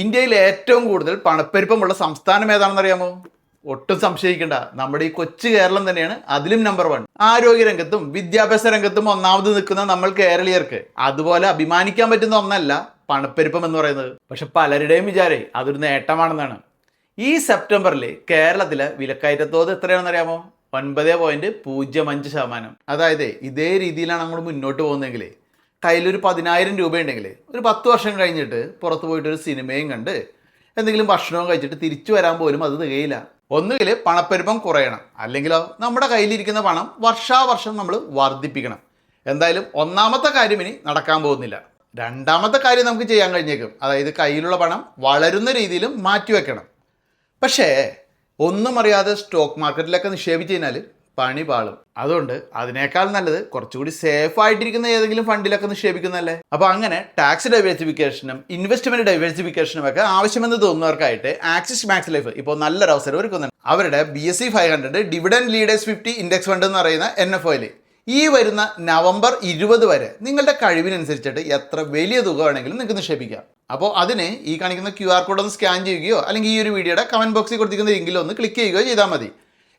ഇന്ത്യയിൽ ഏറ്റവും കൂടുതൽ പണപ്പെരുപ്പമുള്ള സംസ്ഥാനം ഏതാണെന്ന് അറിയാമോ? ഒട്ടും സംശയിക്കേണ്ട. നമ്മുടെ ഈ കൊച്ചു കേരളം തന്നെയാണ് അതിലും നമ്പർ വൺ ആരോഗ്യരംഗത്തും വിദ്യാഭ്യാസ രംഗത്തും ഒന്നാമത് നിൽക്കുന്ന നമ്മൾ കേരളീയർക്ക്. അതുപോലെ അഭിമാനിക്കാൻ പറ്റുന്ന ഒന്നല്ല പണപ്പെരുപ്പം എന്ന് പറയുന്നത്. പക്ഷെ പലരുടെയും വിചാരേ അതൊരു നേട്ടമാണെന്നാണ്. ഈ സെപ്റ്റംബറിൽ കേരളത്തിലെ വിലക്കയറ്റത്തോത് എത്രയാണെന്ന് അറിയാമോ? ഒൻപത് പോയിന്റ് പൂജ്യം അഞ്ച് ശതമാനം. അതായത് ഇതേ രീതിയിലാണ് അങ്ങോട്ട് മുന്നോട്ട് പോകുന്നതെങ്കിൽ കയ്യിലൊരു പതിനായിരം രൂപ ഉണ്ടെങ്കിൽ ഒരു പത്ത് വർഷം കഴിഞ്ഞിട്ട് പുറത്ത് പോയിട്ട് ഒരു സിനിമയും കണ്ട് എന്തെങ്കിലും ഭക്ഷണവും കഴിച്ചിട്ട് തിരിച്ചു വരാൻ പോലും അത് തികയില്ല. ഒന്നുകിൽ പണപ്പെരുപ്പം കുറയണം. അല്ലെങ്കിലോ നമ്മുടെ കയ്യിലിരിക്കുന്ന പണം വർഷാവർഷം നമ്മൾ വർദ്ധിപ്പിക്കണം. എന്തായാലും ഒന്നാമത്തെ കാര്യം ഇനി നടക്കാൻ പോകുന്നില്ല. രണ്ടാമത്തെ കാര്യം നമുക്ക് ചെയ്യാൻ കഴിഞ്ഞേക്കും. അതായത് കയ്യിലുള്ള പണം വളരുന്ന രീതിയിലും മാറ്റിവെക്കണം. പക്ഷേ ഒന്നും അറിയാതെ സ്റ്റോക്ക് മാർക്കറ്റിലൊക്കെ നിക്ഷേപിച്ച് കഴിഞ്ഞാൽ പണി പാളും. അതുകൊണ്ട് അതിനേക്കാൾ നല്ലത് കുറച്ചുകൂടി സേഫ് ആയിട്ടിരിക്കുന്ന ഏതെങ്കിലും ഫണ്ടിലൊക്കെ നിക്ഷേപിക്കുന്നതല്ലേ? അപ്പോൾ അങ്ങനെ ടാക്സ് ഡൈവേഴ്സിഫിക്കേഷനും ഇൻവെസ്റ്റ്മെന്റ് ഡൈവേഴ്സിഫിക്കേഷനും ഒക്കെ ആവശ്യമെന്ന് തോന്നുന്നവർക്കായിട്ട് ആക്സിസ് മാക്സ് ലൈഫ് ഇപ്പോൾ നല്ലൊരു അവസരം ഒരുക്കുന്നുണ്ട്. അവരുടെ B S C five hundred dividend leaders fifty index fund എന്ന് പറയുന്ന എൻ എഫ് ഒയിൽ ഈ വരുന്ന നവംബർ ഇരുപത് വരെ നിങ്ങളുടെ കഴിവിനനുസരിച്ചിട്ട് എത്ര വലിയ തുക വേണമെങ്കിലും നിങ്ങൾക്ക് നിക്ഷേപിക്കാം. അപ്പോൾ അതിന് ഈ കാണിക്കുന്ന ക്യു ആർ കോഡ് ഒന്ന് സ്കാൻ ചെയ്യുകയോ അല്ലെങ്കിൽ ഈ ഒരു വീഡിയോയുടെ കമന്റ് ബോക്സിൽ കൊടുത്തിരിക്കുന്ന ലിങ്കിൽ ഒന്ന് ക്ലിക്ക് ചെയ്യുകയോ ചെയ്താൽ മതി.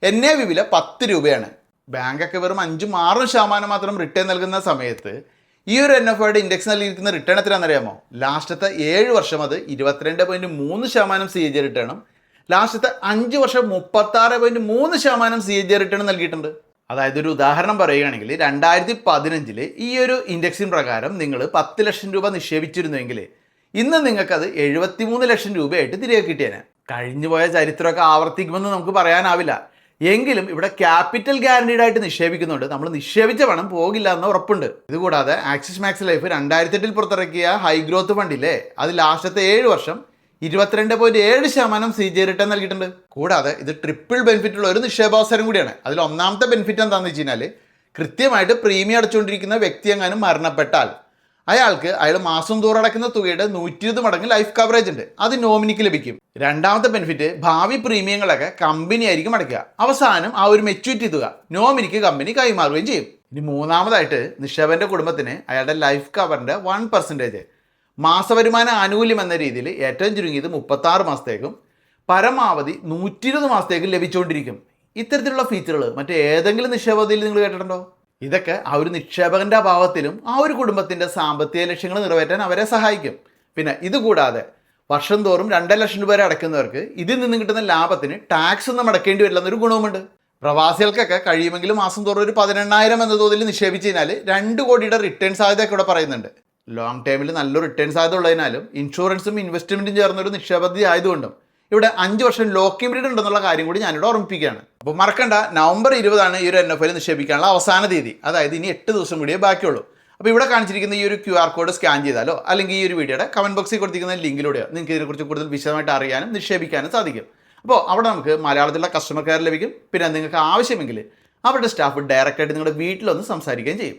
എൻ എ വി വില പത്ത് രൂപയാണ്. ബാങ്കൊക്കെ വെറും അഞ്ചും ആറും ശതമാനം മാത്രം റിട്ടേൺ നൽകുന്ന സമയത്ത് ഈ ഒരു എൻ എഫ് ഐയുടെ ഇൻഡെക്സ് നൽകിയിരിക്കുന്ന റിട്ടേൺ എത്രയാണെന്നറിയാമോ? ലാസ്റ്റത്തെ ഏഴ് വർഷം അത് ഇരുപത്തിരണ്ട് പോയിന്റ് മൂന്ന് ശതമാനം സി എ ജി റിട്ടേണും ലാസ്റ്റത്തെ അഞ്ച് വർഷം മുപ്പത്താറ് പോയിന്റ് മൂന്ന് ശതമാനം സി എ ജി റിട്ടേൺ നൽകിയിട്ടുണ്ട്. അതായത് ഒരു ഉദാഹരണം പറയുകയാണെങ്കിൽ രണ്ടായിരത്തി പതിനഞ്ചിൽ ഈ ഒരു ഇൻഡെക്സിൻ പ്രകാരം നിങ്ങൾ പത്ത് ലക്ഷം രൂപ നിക്ഷേപിച്ചിരുന്നുവെങ്കിൽ ഇന്ന് നിങ്ങൾക്കത് എഴുപത്തിമൂന്ന് ലക്ഷം രൂപയായിട്ട് തിരികെ കിട്ടിയേനെ. കഴിഞ്ഞുപോയ ചരിത്രമൊക്കെ ആവർത്തിക്കുമെന്ന് നമുക്ക് പറയാനാവില്ല. എങ്കിലും ഇവിടെ ക്യാപിറ്റൽ ഗ്യാരണ്ടീഡ് ആയിട്ട് നിക്ഷേപിക്കുന്നുണ്ട്. നമ്മൾ നിക്ഷേപിച്ച പണം പോകില്ല എന്ന് ഉറപ്പുണ്ട്. ഇതുകൂടാതെ ആക്സിസ് മാക്സ് ലൈഫ് രണ്ടായിരത്തി എട്ടിൽ പുറത്തിറക്കിയ ഹൈ ഗ്രോത്ത് ഫണ്ടില്ലേ അത് ലാസ്റ്റത്തെ ഏഴ് വർഷം ഇരുപത്തിരണ്ട് പോയിന്റ് ഏഴ് ശതമാനം സി ജി റിട്ടേൺ നൽകിയിട്ടുണ്ട്. കൂടാതെ ഇത് ട്രിപ്പിൾ ബെനിഫിറ്റ് ഉള്ള ഒരു നിക്ഷേപാവസരം കൂടിയാണ്. അതിൽ ഒന്നാമത്തെ ബെനിഫിറ്റ് എന്താണെന്ന് വെച്ച് കഴിഞ്ഞാൽ കൃത്യമായിട്ട് പ്രീമിയം അടച്ചുകൊണ്ടിരിക്കുന്ന വ്യക്തി എങ്ങാനും മരണപ്പെട്ടാൽ അയാൾക്ക് അയാൾ മാസം തോറും അടക്കുന്ന തുകയുടെ നൂറ്റി ഇരുപത് മടങ്ങ് ലൈഫ് കവറേജ് ഉണ്ട്. അത് നോമിനിക്ക് ലഭിക്കും. രണ്ടാമത്തെ ബെനിഫിറ്റ് ഭാവി പ്രീമിയങ്ങളൊക്കെ കമ്പനി ആയിരിക്കും അടയ്ക്കുക. അവസാനം ആ ഒരു മെച്യൂരിറ്റി തുക നോമിനിക്ക് കമ്പനി കൈമാറുകയും ചെയ്യും. ഇനി മൂന്നാമതായിട്ട് നിക്ഷേപന്റെ കുടുംബത്തിന് അയാളുടെ ലൈഫ് കവറിന്റെ വൺ പെർസെന്റേജ് മാസവരുമാന ആനുകൂല്യം എന്ന രീതിയിൽ ഏറ്റവും ചുരുങ്ങിയത് മുപ്പത്താറ് മാസത്തേക്കും പരമാവധി നൂറ്റി ഇരുപത് മാസത്തേക്കും ലഭിച്ചുകൊണ്ടിരിക്കും. ഇത്തരത്തിലുള്ള ഫീച്ചറുകൾ മറ്റേതെങ്കിലും നിക്ഷേപതിയിൽ നിങ്ങൾ കേട്ടിട്ടുണ്ടോ? ഇതൊക്കെ ആ ഒരു നിക്ഷേപകന്റെ അഭാവത്തിലും ആ ഒരു കുടുംബത്തിന്റെ സാമ്പത്തിക ലക്ഷ്യങ്ങൾ നിറവേറ്റാൻ അവരെ സഹായിക്കും. പിന്നെ ഇതുകൂടാതെ വർഷം തോറും രണ്ടര ലക്ഷം രൂപ വരെ അടയ്ക്കുന്നവർക്ക് ഇതിൽ നിന്നും കിട്ടുന്ന ലാഭത്തിന് ടാക്സ് ഒന്നും അടക്കേണ്ടി വരില്ല എന്നൊരു ഗുണവുമുണ്ട്. പ്രവാസികൾക്കൊക്കെ കഴിയുമെങ്കിലും മാസം തോറും ഒരു പതിനെണ്ണായിരം എന്ന തോതിൽ നിക്ഷേപിച്ച് കഴിഞ്ഞാൽ രണ്ട് കോടിയുടെ റിട്ടേൺ സാധ്യതയൊക്കെ ഇവിടെ പറയുന്നുണ്ട്. ലോങ് ടൈമിൽ നല്ലൊരു റിട്ടേൺ സാധ്യത ഉള്ളതിനാലും ഇൻഷുറൻസും ഇൻവെസ്റ്റ്മെന്റും ചേർന്നൊരു ഒരു നിക്ഷേപദ്ധതി ആയതുകൊണ്ടും ഇവിടെ അഞ്ച് വർഷം ലോക്കിംഗ് പീരീഡ് ഉണ്ടെന്നുള്ള കാര്യം കൂടി ഞാനിവിടെ ഓർമ്മിപ്പിക്കുകയാണ്. അപ്പോൾ മറക്കണ്ട നവംബർ ഇരുപതാണ് ഈ ഒരു എൻ എഫ് ഐ നിക്ഷേപിക്കാനുള്ള അവസാന തീയതി. അതായത് ഇനി എട്ട് ദിവസം കൂടിയേ ബാക്കിയുള്ളൂ. അപ്പോൾ ഇവിടെ കാണിച്ചിരിക്കുന്ന ഈ ഒരു ക്യു ആർ കോഡ് സ്കാൻ ചെയ്താലോ അല്ലെങ്കിൽ ഈ ഒരു വീഡിയോയുടെ കമന്റ് ബോക്സിൽ കൊടുത്തിരിക്കുന്ന ലിങ്കിലൂടെയോ നിങ്ങൾക്ക് ഇതിനെക്കുറിച്ച് കൂടുതൽ വിശദമായിട്ട് അറിയാനും നിക്ഷേപിക്കാനും സാധിക്കും. അപ്പോൾ അവിടെ നമുക്ക് മലയാളത്തിലുള്ള കസ്റ്റമർ കെയർ ലഭിക്കും. പിന്നെ നിങ്ങൾക്ക് ആവശ്യമെങ്കിൽ അവരുടെ സ്റ്റാഫ് ഡയറക്റ്റായിട്ട് നിങ്ങളുടെ വീട്ടിലൊന്ന് സംസാരിക്കുകയും ചെയ്യും.